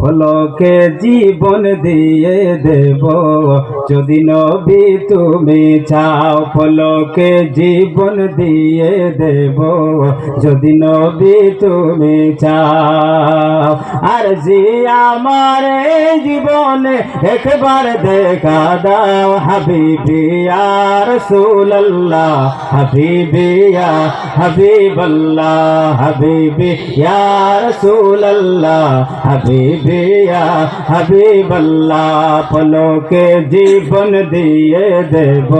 ফলকে জীবন দিয়ে দেব। যদি নবী তুমি চাও ফলকে জীবন দিয়ে দেব। যদি নবী তুমি চাও আর জি আমার জীবনে একবার দেখা দাও হাবিবিয়া রসুল্লাহ হাবিবিয়া হাবিবাল্লাহ হাবিবিয়া রসুল্লাহ হাবিবিয়া হাবিবাল্লাহ পলকে জীবন দিয়ে দেব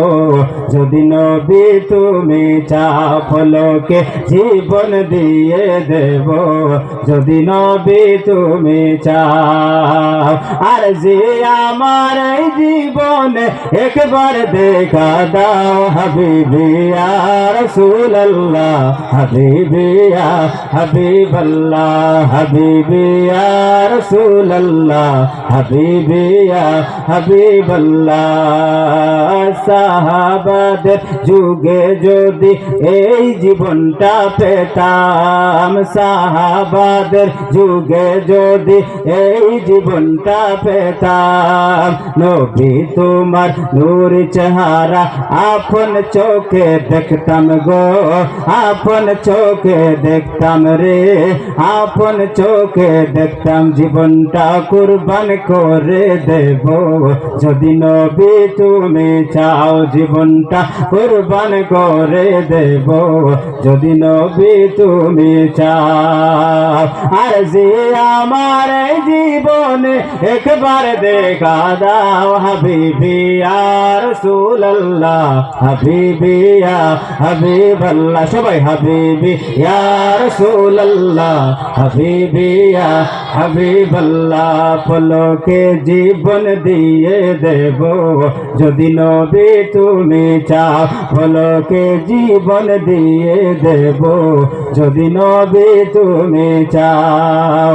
যদি নবী তুমি চাও পলকে জীবন দিয়ে দেব যদি নবী তুমি চাও আর যে আমার জীবনে একবার দেখা দাও হাবিবিয়া রসুল্লাহ হাবিবিয়া হাবিবাল্লাহ হাবিবিয়া রসুল্লাহ হাবিবিয়া হাবিবাল্লাহ। সাহাবাদের যুগে যদি এই জীবনটা পেতাম, সাহাবাদের যুগে যদি এই জীবনটা পেতাম, নবী তোমার নূর চেহারা আপন চোখে দেখতাম গো, আপন চোখে দেখতাম রে, আপন চোখে দেখতাম জীবনটা কুরবান করে দেব। যদি নবী তুমি চাও জীবনটা কুরবান করে দেব। যদি নবী তুমি চাও, আর যে আমার জীবনে একবার দেখা দাও হাবিবিয়া রসুল্লাহ হাবিবিয়া হাবিবাল্লাহ, সবাই হাবিবি ইয়া রসুল্লাহ হাবিবিয়া হাবিবাল্লাহ পলকে জীবন দিয়ে দেব। যদি নবী তুমি চাও পলকে জীবন দিয়ে দেব। যদি নবী তুমি চাও,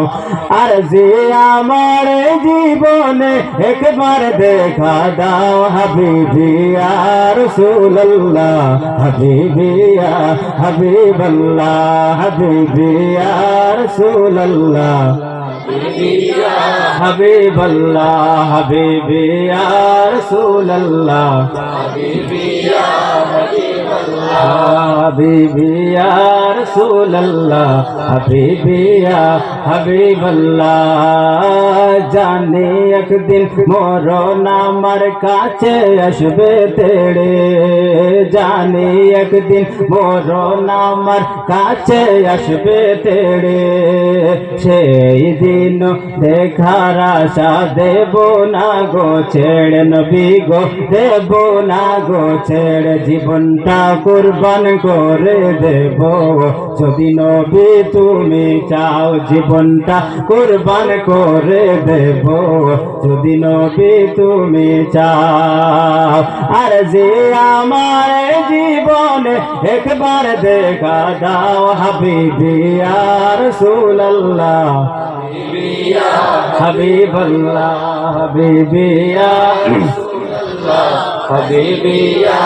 আর যে আমার জীবনে একবার দেখা দাও হাবিবিয়া রসুল্লাহ হাবিবিয়া হাবিবাল্লাহ হাবিবিয়া রসুল্লাহ হাবিবাল্লাহ হাবিবিয়া রসুল্লাহ হাবিবিয়া রসুল্লাহ হাবিবিয়া, হাবিবাল্লাহ, জানি একদিন মরণ আমার কাছে আসবে তেড়ে। জানি একদিন মরণ আমার কাছে আসবে তেড়ে। সেই দিন দেখার আশা দেব না গো, ছেড়ে নবী গো, দেব না গো, ছেড়ে জীবনটা কুরবান করে দেব। যদি নবী তুমি চাও জীবনটা কুরবান করে দেব। যদি নবী তুমি চাও আর যে আমার জীবনে একবার দেখা দাও হাবিবিয়া রসুল্লাহ হাবিবাল্লাহ হাবিবিয়া হাবিবিয়া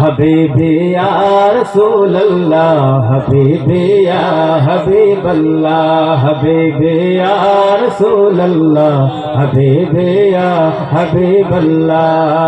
হাবিবিয়া রসুল্লাহ হাবিবিয়া হাবিবাল্লাহ হাবিবিয়া রসুল্লাহ হাবিবিয়া হাবিবাল্লাহ।